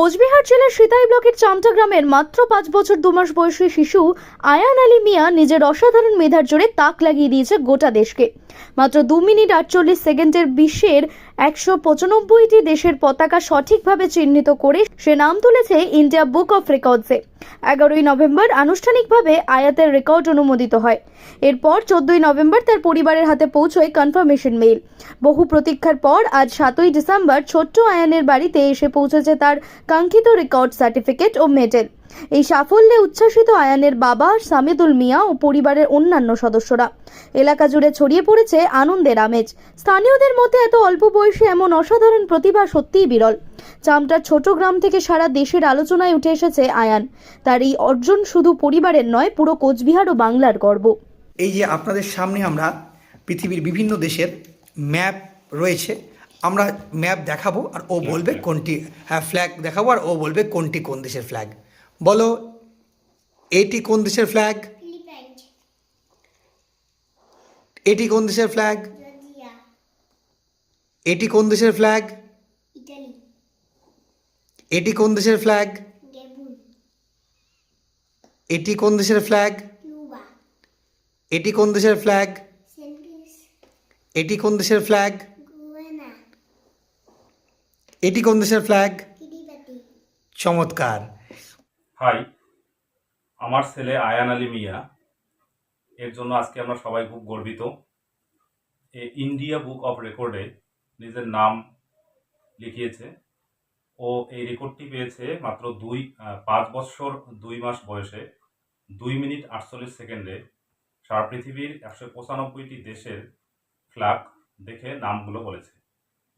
কোচবিহার জেলার সিতাই ব্লকের চামটা গ্রামের মাত্র পাঁচ বছর দু মাস বয়সী শিশু আয়ান আলী মিয়া নিজের অসাধারণ মেধার জোরে তাক লাগিয়ে দিয়েছে গোটা দেশকে। মাত্র দু মিনিট আটচল্লিশ সেকেন্ডের বিশ্বের একশো পঁচানব্বইটি দেশের পতাকা সঠিকভাবে চিহ্নিত করে সে নাম তুলেছে ইন্ডিয়া বুক অফ রেকর্ডসে। এগারোই নভেম্বর আনুষ্ঠানিকভাবে আয়াতের রেকর্ড অনুমোদিত হয়। এরপর চোদ্দই নভেম্বর তার পরিবারের হাতে পৌঁছয় কনফার্মেশন মেইল। বহু প্রতীক্ষার পর আজ সাতই ডিসেম্বর ছোট্ট আয়ানের বাড়িতে এসে পৌঁছেছে তার কাঙ্ক্ষিত রেকর্ড সার্টিফিকেট ও মেডেল। এই সাফল্যে উচ্ছ্বাসিত আয়ানের বাবা সামিদুল মিয়া ও পরিবারের অন্যান্য সদস্যরা। এলাকা জুড়ে ছড়িয়ে পড়েছে আনন্দের আমেজ। স্থানীয়দের মধ্যে এত অল্প বয়সে এমন অসাধারণ প্রতিভা সত্যিই বিরল। চামটার ছোট গ্রাম থেকে সারা দেশের আলোচনায় উঠে এসেছে আয়ান। তার এই অর্জন শুধু পরিবারের নয়, পুরো কোচবিহার ও বাংলার গর্ব। এই যে আপনাদের সামনে আমরা পৃথিবীর বিভিন্ন দেশের ম্যাপ রয়েছে, আমরা ম্যাপ দেখাবো আর ও বলবে কোনটি হ্যাঁ ফ্ল্যাগ দেখাবো আর ও বলবে কোনটি কোন দেশের ফ্ল্যাগ বলো এটি কোন দেশের ফ্ল্যাগ এটি কোন দেশের ফ্ল্যাগ এটি কোন দেশের ফ্ল্যাগ এটি কোন দেশের ফ্ল্যাগ এটি কোন দেশের ফ্ল্যাগ এটি কোন দেশের ফ্ল্যাগ এটি কোন দেশের ফ্ল্যাগ এটি কোন দেশের ফ্ল্যাগ চমৎকার। হাই, আমার ছেলে আয়ান আলী মিয়া, এর জন্য আজকে আমরা সবাই খুব গর্বিত। এ ইন্ডিয়া বুক অফ রেকর্ডে নিজের নাম লিখিয়েছে। ও এই রেকর্ডটি পেয়েছে মাত্র দুই পাঁচ বছর দুই মাস বয়সে, দুই মিনিট আটচল্লিশ সেকেন্ডে। সারা পৃথিবীর একশো পঁচানব্বইটি দেশের ফ্ল্যাগ দেখে নামগুলো বলেছে।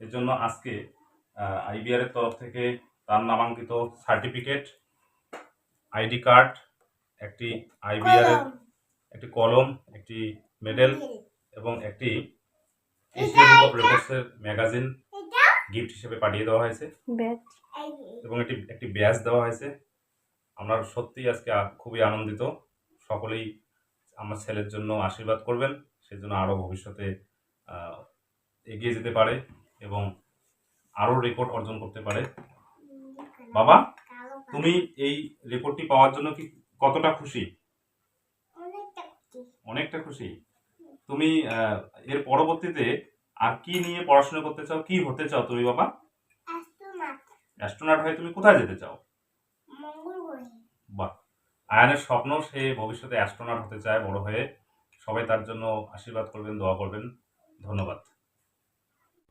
এর জন্য আজকে আইবিআরের তরফ থেকে তার নামাঙ্কিত সার্টিফিকেট আইডি কার্ড একটি আইবিআর এর একটি কলম একটি মেডেল এবং একটি এশিয়া বুক অফ রেকর্ডসের ম্যাগাজিন গিফট হিসেবে পাঠিয়ে দেওয়া হয়েছে। এবং একটি একটি ব্যাজ দেওয়া হয়েছে। আমরা সত্যিই আজকে খুবই আনন্দিত। সকলেই আমার ছেলের জন্য আশীর্বাদ করবেন। সেজন্য আরও ভবিষ্যতে এগিয়ে যেতে পারে এবং আরও রেকর্ড অর্জন করতে পারে। বাবা? তুমি এই রেকর্ডটি পাওয়ার জন্য কি কতটা খুশি? অনেকটা খুশি। তুমি এর পরবর্তীতে আর কি নিয়ে পড়াশোনা করতে চাও? কি হতে চাও তুমি বাবা? অ্যাস্ট্রোনট হয়ে তুমি কোথায় যেতে চাও? মঙ্গল বাহ। আয়ানের স্বপ্ন সে ভবিষ্যতে অ্যাস্ট্রোনট হতে চায় বড় হয়ে। সবাই তার জন্য আশীর্বাদ করবেন দোয়া করবেন। ধন্যবাদ।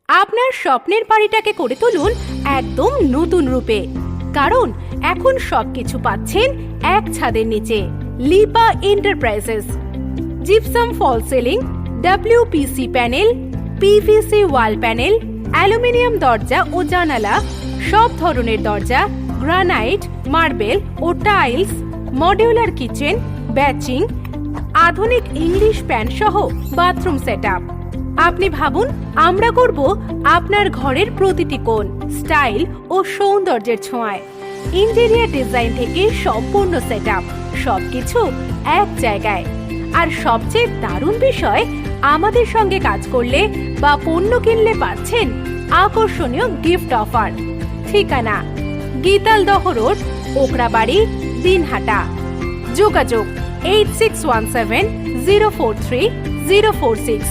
আপনার স্বপ্নের বাড়িটাকে করে তুলুন একদম নতুন রূপে। কারণ এখন সবকিছু পাচ্ছেন এক ছাদের নিচে Lipa enterprises gypsum false ceiling WPC panel PVC wall panel aluminium দরজা ও জানালা সব ধরনের দরজা গ্রানাইট মার্বেল ও টাইলস মডিউলার কিচেন ব্যাচিং আধুনিক ইংলিশ প্যান সহ বাথরুম সেটআপ আপনি ভাবুন, আমরা করব আপনার ঘরের প্রতিটি কোণ, স্টাইল ও সৌন্দর্যের ছোঁয়ায়। ইন্টেরিয়ার ডিজাইন থেকে সম্পূর্ণ সেট আপ সবকিছু এক জায়গায়। আর সবচেয়ে দারুণ বিষয়, আমাদের সঙ্গে কাজ করলে বা পণ্য কিনলে পাচ্ছেন আকর্ষণীয় গিফট অফার। ঠিকানা, গীতালদহ রোড ওকরাবাড়ি দিনহাটা। যোগাযোগ, eight six one seven zero four three zero four six.